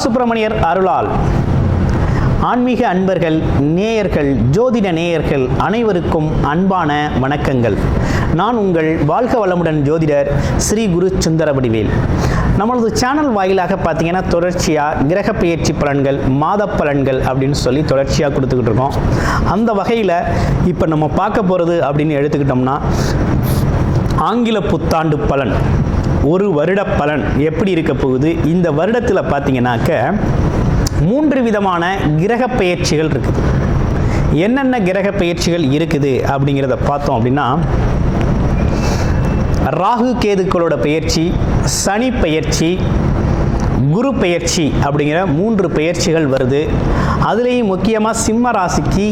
பாலசுப்ரமணியர் அருளால் ஆன்மீக அன்பர்கள் நேயர்கள் ஜோதிட நேயர்கள் அனைவருக்கும் அன்பான வணக்கங்கள். நான் உங்கள் வாழ்க வளமுடன் ஜோதிடர் ஸ்ரீ குரு சுந்தரவடிவேல். நம்மளது சேனல் வாயிலாக பார்த்தீங்கன்னா தொடர்ச்சியாக கிரக பயிற்சி பலன்கள் மாத பலன்கள் அப்படின்னு சொல்லி தொடர்ச்சியாக கொடுத்துக்கிட்டு இருக்கோம். அந்த வகையில் இப்போ நம்ம பார்க்க போகிறது அப்படின்னு எடுத்துக்கிட்டோம்னா ஆங்கில புத்தாண்டு பலன். ஒரு வருட பலன் எப்படி இருக்க போகுது? இந்த வருடத்தில் பார்த்தீங்கன்னாக்க மூன்று விதமான கிரக பெயர்ச்சிகள் இருக்குது. என்னென்ன கிரக பெயர்ச்சிகள் இருக்குது அப்படிங்கிறத பார்த்தோம் அப்படின்னா ராகு கேதுக்களோட பெயர்ச்சி சனி பெயர்ச்சி குரு பெயர்ச்சி அப்படிங்கிற மூன்று பெயர்ச்சிகள் வருது. அதுலேயும் முக்கியமாக சிம்ம ராசிக்கு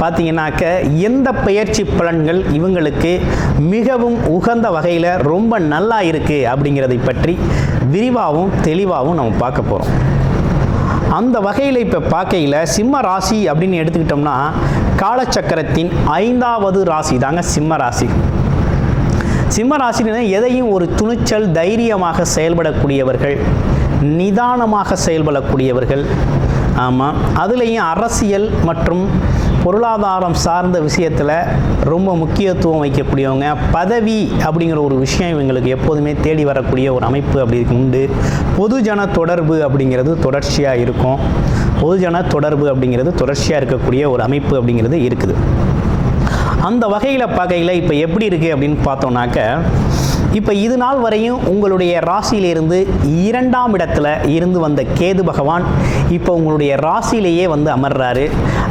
பார்த்தீங்கன்னாக்க எந்த பயிற்சி பலன்கள் இவங்களுக்கு மிகவும் உகந்த வகையில் ரொம்ப நல்லா இருக்குது அப்படிங்கிறதை பற்றி விரிவாகவும் தெளிவாகவும் நம்ம பார்க்க போகிறோம் அந்த வகையில் இப்போ பார்க்கையில் சிம்ம ராசி அப்படின்னு எடுத்துக்கிட்டோம்னா காலச்சக்கரத்தின் ஐந்தாவது ராசி தாங்க சிம்ம ராசி. சிம்ம ராசினா எதையும் ஒரு துணிச்சல் தைரியமாக செயல்படக்கூடியவர்கள் நிதானமாக செயல்படக்கூடியவர்கள். ஆமாம் அதுலேயும் அரசியல் மற்றும் பொருளாதாரம் சார்ந்த விஷயத்தில் ரொம்ப முக்கியத்துவம் வைக்கக்கூடியவங்க பதவி அப்படிங்கிற ஒரு விஷயம் இவங்களுக்கு எப்போதுமே தேடி வரக்கூடிய ஒரு அமைப்பு அப்படி உண்டு. பொதுஜன தொடர்பு அப்படிங்கிறது தொடர்ச்சியாக இருக்கும். பொதுஜன தொடர்பு அப்படிங்கிறது தொடர்ச்சியாக இருக்கக்கூடிய ஒரு அமைப்பு அப்படிங்கிறது இருக்குது. அந்த வகையில் பார்க்கையில் இப்போ எப்படி இருக்குது அப்படின்னு பார்த்தோம்னாக்க இப்போ இது நாள் வரையும் உங்களுடைய ராசியிலிருந்து இரண்டாம் இடத்துல இருந்து வந்த கேது பகவான் இப்போ உங்களுடைய ராசியிலேயே வந்து அமர்றாரு.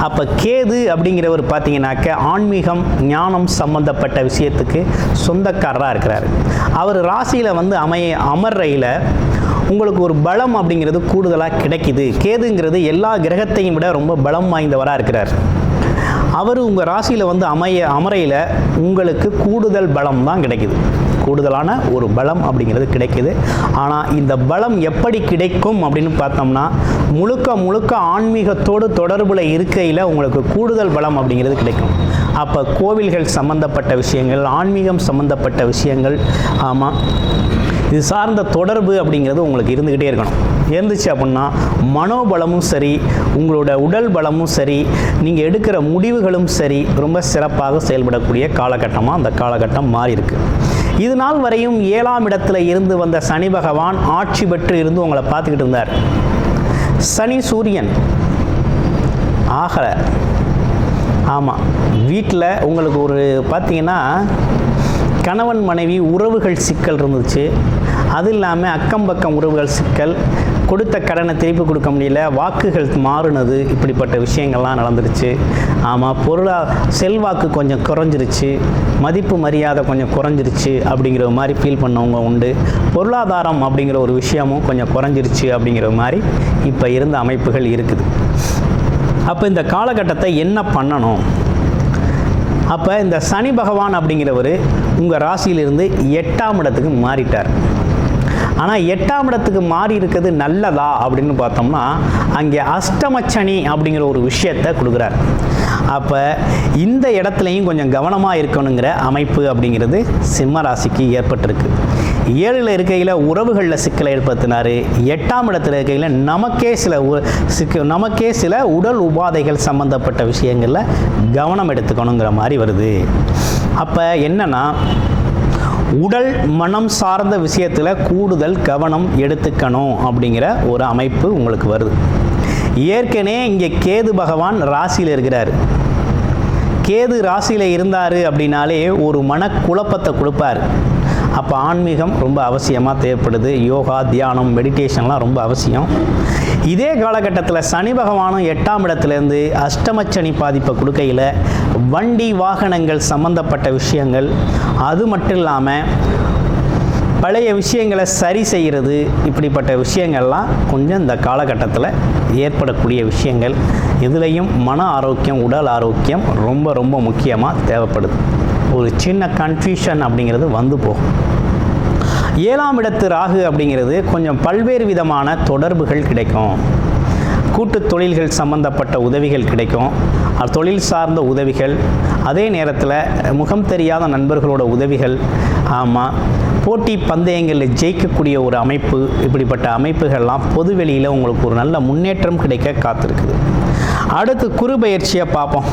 அப்போ கேது அப்படிங்கிறவர் பார்த்தீங்கன்னாக்க ஆன்மீகம் ஞானம் சம்பந்தப்பட்ட விஷயத்துக்கு சொந்தக்காரராக இருக்கிறாரு. அவர் ராசியில் வந்து அமைய அமர்றையில் உங்களுக்கு ஒரு பலம் அப்படிங்கிறது கூடுதலாக கிடைக்குது. கேதுங்கிறது எல்லா கிரகத்தையும் விட ரொம்ப பலம் வாய்ந்தவராக இருக்கிறார். அவர் உங்கள் ராசியில் வந்து அமைய அமரையில் உங்களுக்கு கூடுதல் பலம் தான் கிடைக்குது. கூடுதலான ஒரு பலம் அப்படிங்கிறது கிடைக்குது. ஆனால் இந்த பலம் எப்படி கிடைக்கும் அப்படின்னு பார்த்தோம்னா முழுக்க முழுக்க ஆன்மீகத்தோடு தொடர்பில் இருக்கையில் உங்களுக்கு கூடுதல் பலம் அப்படிங்கிறது கிடைக்கும். அப்போ கோவில்கள் சம்பந்தப்பட்ட விஷயங்கள் ஆன்மீகம் சம்பந்தப்பட்ட விஷயங்கள் ஆமாம் இது சார்ந்த தொடர்பு அப்படிங்கிறது உங்களுக்கு இருந்துக்கிட்டே இருக்கணும். இருந்துச்சு அப்படின்னா மனோபலமும் சரி உங்களோட உடல் பலமும் சரி நீங்கள் எடுக்கிற முடிவுகளும் சரி ரொம்ப சிறப்பாக செயல்படக்கூடிய காலகட்டமாக அந்த காலகட்டம் மாறி இருக்குது இது நாள் வரையும் ஏழாம் இடத்துல இருந்து வந்த சனி பகவான் ஆட்சி பெற்று இருந்து உங்களை பார்த்துக்கிட்டு இருந்தார். சனி சூரியன். ஆகலை. ஆமாம் வீட்டில் உங்களுக்கு ஒரு பார்த்தீங்கன்னா கணவன் மனைவி உறவுகள் சிக்கல் இருந்துச்சு. அது இல்லாமல் அக்கம் பக்கம் உறவுகள் சிக்கல். கொடுத்த கடனை திருப்பி கொடுக்க முடியல வாக்குகள் மாறுனது இப்படிப்பட்ட விஷயங்கள்லாம் நடந்துருச்சு. ஆமாம் பொருளா செல்வாக்கு கொஞ்சம் குறைஞ்சிருச்சு மதிப்பு மரியாதை கொஞ்சம் குறைஞ்சிருச்சு அப்படிங்கிற மாதிரி ஃபீல் பண்ணவங்க உண்டு. பொருளாதாரம் அப்படிங்கிற ஒரு விஷயமும் கொஞ்சம் குறைஞ்சிருச்சு அப்படிங்கிற மாதிரி இப்போ இருந்த அமைப்புகள் இருக்குது. அப்போ இந்த காலகட்டத்தை என்ன பண்ணணும்? அப்போ இந்த சனி பகவான் அப்படிங்கிறவர் உங்கள் ராசியிலிருந்து எட்டாம் இடத்துக்கு மாறிட்டார். ஆனால் எட்டாம் இடத்துக்கு மாறி இருக்கிறது நல்லதா அப்படின்னு பார்த்தோம்னா அங்கே அஷ்டமச்சனி அப்படிங்கிற ஒரு விஷயத்தை கொடுக்குறார். அப்போ இந்த இடத்துலையும் கொஞ்சம் கவனமாக இருக்கணுங்கிற அமைப்பு அப்படிங்கிறது சிம்ம ராசிக்கு ஏற்பட்டிருக்கு. ஏழில் இருக்கையில் உறவுகளில் சிக்கலை ஏற்படுத்தினார். எட்டாம் இடத்துல இருக்கையில் நமக்கே சில உ- சிக்க நமக்கே சில உடல் உபாதைகள் சம்பந்தப்பட்ட விஷயங்களில் கவனம் எடுத்துக்கணுங்கிற மாதிரி வருது. அப்போ என்னன்னா உடல் மனம் சார்ந்த விஷயத்தில் கூடுதல் கவனம் எடுத்துக்கணும் அப்படிங்கிற ஒரு அமைப்பு உங்களுக்கு வருது. ஏற்கனவே இங்கே கேது பகவான் ராசியில் இருக்கிறார். கேது ராசியில் இருந்தார் அப்படின்னாலே ஒரு மனக்குழப்பத்தை கொடுப்பார். அப்போ ஆன்மீகம் ரொம்ப அவசியமாக தேவைப்படுது. யோகா தியானம் மெடிடேஷன்லாம் ரொம்ப அவசியம். இதே காலகட்டத்தில் சனி பகவானும் எட்டாம் இடத்துலேருந்து அஷ்டமச்சனி பாதிப்பை கொடுக்கையில் வண்டி வாகனங்கள் சம்பந்தப்பட்ட விஷயங்கள். அது மட்டும் இல்லாமல் பழைய விஷயங்களை சரி செய்கிறது இப்படிப்பட்ட விஷயங்கள்லாம் கொஞ்சம் இந்த காலகட்டத்தில் ஏற்படக்கூடிய விஷயங்கள். இதுலேயும் மன ஆரோக்கியம் உடல் ஆரோக்கியம் ரொம்ப ரொம்ப முக்கியமாக தேவைப்படுது. ஒரு சின்ன கன்ஃபியூஷன் அப்படிங்கிறது வந்து போகும். ஏழாம் இடத்து ராகு அப்படிங்கிறது கொஞ்சம் பல்வேறு விதமான தொடர்புகள் கிடைக்கும். கூட்டு தொழில்கள் சம்பந்தப்பட்ட உதவிகள் கிடைக்கும். தொழில் சார்ந்த உதவிகள் அதே நேரத்தில் முகம் தெரியாத நண்பர்களோட உதவிகள் ஆமாம் போட்டி பந்தயங்களில் ஜெயிக்கக்கூடிய ஒரு அமைப்பு இப்படிப்பட்ட அமைப்புகள்லாம் பொதுவெளியில் உங்களுக்கு ஒரு நல்ல முன்னேற்றம் கிடைக்க காத்திருக்குது. அடுத்து குரு பயிற்சியை பார்ப்போம்.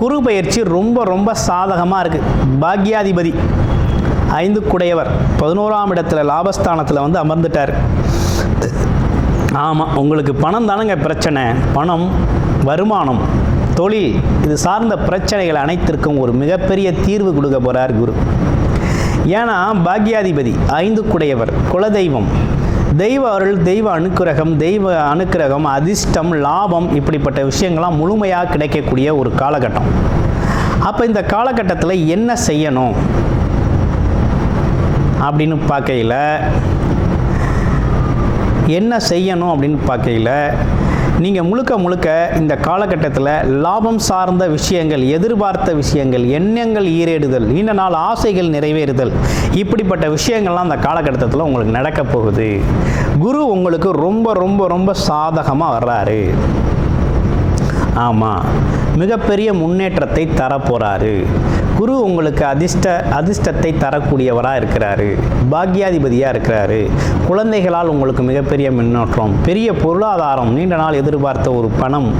குரு பயிற்சி ரொம்ப ரொம்ப சாதகமாக இருக்குது பாக்யாதிபதி ஐந்து குடையவர் பதினோராம் இடத்துல லாபஸ்தானத்தில் வந்து அமர்ந்துட்டார். ஆமாம் உங்களுக்கு பணம் தானங்க பிரச்சனை. பணம் வருமானம் தொழில் இது சார்ந்த பிரச்சனைகள் அனைத்திற்கும் ஒரு மிகப்பெரிய தீர்வு கொடுக்க போகிறார் குரு. ஏன்னா பாக்யாதிபதி ஐந்து குடையவர் குலதெய்வம் தெய்வ அருள் தெய்வ அனுக்கிரகம் தெய்வ அனுக்கிரகம் அதிர்ஷ்டம் லாபம் இப்படிப்பட்ட விஷயங்கள்லாம் முழுமையாக கிடைக்கக்கூடிய ஒரு காலகட்டம். அப்போ இந்த காலகட்டத்தில் என்ன செய்யணும்? அப்படின்னு பார்க்கையில் என்ன செய்யணும் அப்படின்னு பார்க்கையில் நீங்கள் முழுக்க முழுக்க இந்த காலகட்டத்தில் லாபம் சார்ந்த விஷயங்கள் எதிர்பார்த்த விஷயங்கள் எண்ணங்கள் ஈரேடுதல் நீண்ட நாள் ஆசைகள் நிறைவேறுதல் இப்படிப்பட்ட விஷயங்கள்லாம் அந்த காலகட்டத்தில் உங்களுக்கு நடக்க போகுது. குரு உங்களுக்கு ரொம்ப ரொம்ப ரொம்ப சாதகமாக வர்றாரு. ஆமாம் மிகப்பெரிய முன்னேற்றத்தை தரப்போகிறாரு குரு உங்களுக்கு அதிர்ஷ்ட அதிர்ஷ்டத்தை தரக்கூடியவராக இருக்கிறாரு. பாக்யாதிபதியாக இருக்கிறாரு. குழந்தைகளால் உங்களுக்கு மிகப்பெரிய முன்னேற்றம் பெரிய பொருளாதாரம் நீண்ட நாள் எதிர்பார்த்த ஒரு பணம்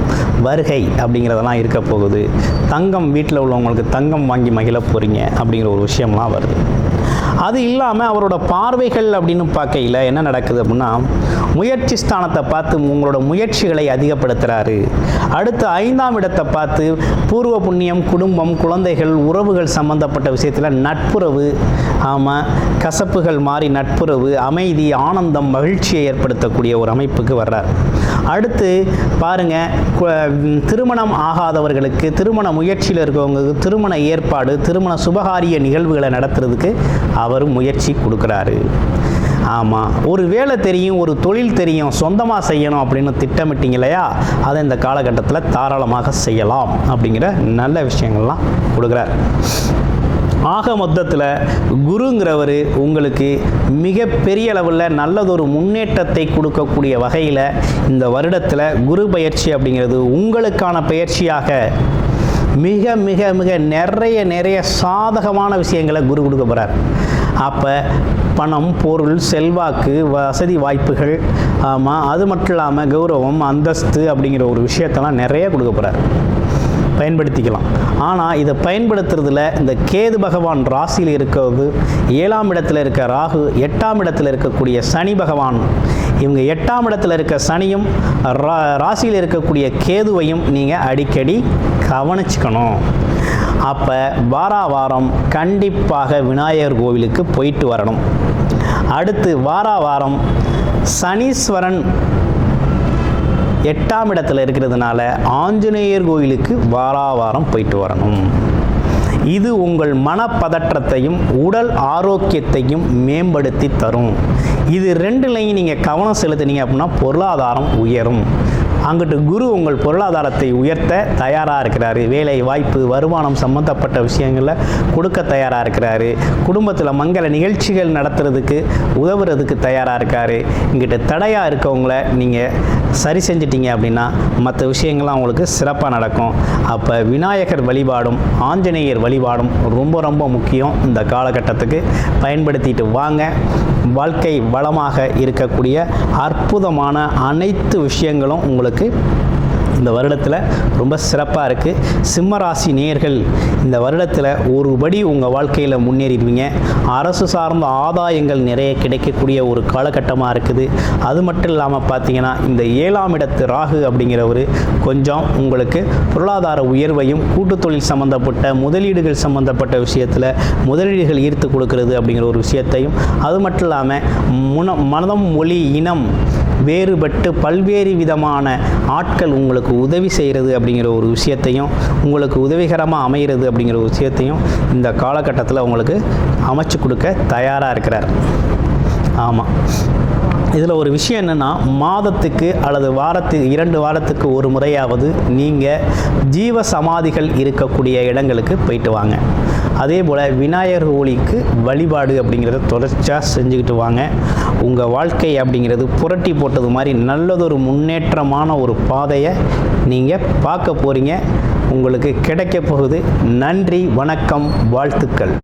வருகை அப்படிங்கிறதெல்லாம் இருக்க போகுது. தங்கம் வீட்டில் உள்ளவங்களுக்கு தங்கம் வாங்கி மகிழ போகிறீங்க அப்படிங்கிற ஒரு விஷயம்லாம் வருது. அது இல்லாமல் அவரோட பார்வைகள் அப்படின்னு பார்க்கையில் என்ன நடக்குது அப்படின்னா முயற்சி ஸ்தானத்தை பார்த்து உங்களோட முயற்சிகளை அதிகப்படுத்துகிறாரு அடுத்து ஐந்தாம் இடத்தை பார்த்து பூர்வ புண்ணியம் குடும்பம் குழந்தைகள் உறவுகள் சம்பந்தப்பட்ட விஷயத்தில் நட்புறவு ஆமாம் கசப்புகள் மாறி நட்புறவு அமைதி ஆனந்தம் மகிழ்ச்சியை ஏற்படுத்தக்கூடிய ஒரு அமைப்புக்கு வர்றார். அடுத்து பாருங்க திருமணம் ஆகாதவர்களுக்கு திருமண முயற்சியில் இருக்கிறவங்களுக்கு திருமண ஏற்பாடு திருமண சுபகாரிய நிகழ்வுகளை நடத்துறதுக்கு அவர் முயற்சி கொடுக்குறாரு. ஆமாம் ஒரு வேலை தெரியும் ஒரு தொழில் தெரியும் சொந்தமாக செய்யணும் அப்படின்னு திட்டமிட்டீங்க இல்லையா? அதை இந்த காலகட்டத்தில் தாராளமாக செய்யலாம் அப்படிங்கிற நல்ல விஷயங்கள்லாம் கொடுக்குறார். ஆக மொத்தத்தில் குருங்கிறவர் உங்களுக்கு மிக பெரிய அளவில் நல்லதொரு முன்னேற்றத்தை கொடுக்கக்கூடிய வகையில் இந்த வருடத்தில் குரு பயிற்சி அப்படிங்கிறது உங்களுக்கான பயிற்சியாக மிக மிக மிக நிறைய நிறைய சாதகமான விஷயங்களை குரு கொடுக்க போகிறார் அப்போ பணம் பொருள் செல்வாக்கு வசதி வாய்ப்புகள் ஆமாம் அது மட்டும் இல்லாமல் கௌரவம் அந்தஸ்து அப்படிங்கிற ஒரு விஷயத்தெல்லாம் நிறைய கொடுக்க போகிறார் பயன்படுத்திக்கலாம். ஆனால் இதை பயன்படுத்துறதுல இந்த கேது பகவான் ராசியில் இருக்கிறது ஏழாம் இடத்துல இருக்க ராகு எட்டாம் இடத்துல இருக்கக்கூடிய சனி பகவான் இவங்க எட்டாம் இடத்துல இருக்க சனியும் ரா- ராசியில் இருக்கக்கூடிய கேதுவையும் நீங்கள் அடிக்கடி கவனிச்சுக்கணும். அப்போ வாரா வாரம் கண்டிப்பாக விநாயகர் கோவிலுக்கு போயிட்டு வரணும். அடுத்து வாரா வாரம் சனீஸ்வரன் எட்டாம் இடத்துல இருக்கிறதுனால ஆஞ்சநேயர் கோயிலுக்கு வாராவாரம் போயிட்டு வரணும். இது உங்கள் மனப்பதற்றத்தையும் உடல் ஆரோக்கியத்தையும் மேம்படுத்தி தரும். இது ரெண்டுலையும் நீங்கள் கவனம் செலுத்துனீங்க அப்படின்னா பொருளாதாரம் உயரும். அங்கிட்டு குரு உங்கள் பொருளாதாரத்தை உயர்த்த தயாராக இருக்கிறாரு. வேலை வாய்ப்பு வருமானம் சம்மந்தப்பட்ட விஷயங்களில் கொடுக்க தயாராக இருக்கிறாரு. குடும்பத்தில் மங்கள நிகழ்ச்சிகள் நடத்துறதுக்கு உதவுறதுக்கு தயாராக இருக்காரு. இங்கிட்ட தடையாக இருக்கவங்கள நீங்கள் சரி செஞ்சிட்டீங்க அப்படின்னா மற்ற விஷயங்கள்லாம் உங்களுக்கு சிறப்பாக நடக்கும். அப்போ விநாயகர் வழிபாடும் ஆஞ்சநேயர் வழிபாடும் ரொம்ப ரொம்ப முக்கியம் இந்த காலகட்டத்துக்கு. பயன்படுத்திட்டு வாங்க. வாழ்க்கை வளமாக இருக்கக்கூடிய அற்புதமான அனைத்து விஷயங்களும் உங்களுக்கு இந்த வருடத்தில் ரொம்ப சிறப்பாக இருக்குது சிம்ம ராசி நேர்கள் இந்த வருடத்தில் ஒரு படி உங்கள் வாழ்க்கையில் முன்னேறிடுவீங்க. அரசு சார்ந்த ஆதாயங்கள் நிறைய கிடைக்கக்கூடிய ஒரு காலகட்டமாக இருக்குது. அது மட்டும் இல்லாமல் பார்த்தீங்கன்னா இந்த ஏழாம் இடத்து ராகு அப்படிங்கிறவர் கொஞ்சம் உங்களுக்கு பொருளாதார உயர்வையும் கூட்டு தொழில் சம்மந்தப்பட்ட முதலீடுகள் சம்மந்தப்பட்ட விஷயத்தில் முதலீடுகள் ஈர்த்து கொடுக்கறது அப்படிங்கிற ஒரு விஷயத்தையும் அது மட்டும் இல்லாமல் முன மனதம் மொழி இனம் வேறுபட்டு பல்வேறு விதமான ஆட்கள் உங்களுக்கு உதவி செய்கிறது அப்படிங்கிற ஒரு விஷயத்தையும் உங்களுக்கு உதவிகரமாக அமைகிறது அப்படிங்கிற ஒரு விஷயத்தையும் இந்த காலகட்டத்தில் உங்களுக்கு அமைச்சு கொடுக்க தயாராக இருக்கிறார். ஆமாம் இதில் ஒரு விஷயம் என்னென்னா மாதத்துக்கு அல்லது வாரத்துக்கு இரண்டு வாரத்துக்கு ஒரு முறையாவது நீங்கள் ஜீவ சமாதிகள் இருக்கக்கூடிய இடங்களுக்கு போயிட்டு வாங்க. அதே போல் விநாயகர் ஒளிக்கு வழிபாடு அப்படிங்கிறத தொடர்ச்சியாக செஞ்சுக்கிட்டு வாங்க. உங்கள் வாழ்க்கை அப்படிங்கிறது புரட்டி போட்டது மாதிரி நல்லதொரு முன்னேற்றமான ஒரு பாதையை நீங்கள் பார்க்க போகிறீங்க உங்களுக்கு கிடைக்க போகுது. நன்றி வணக்கம் வாழ்த்துக்கள்.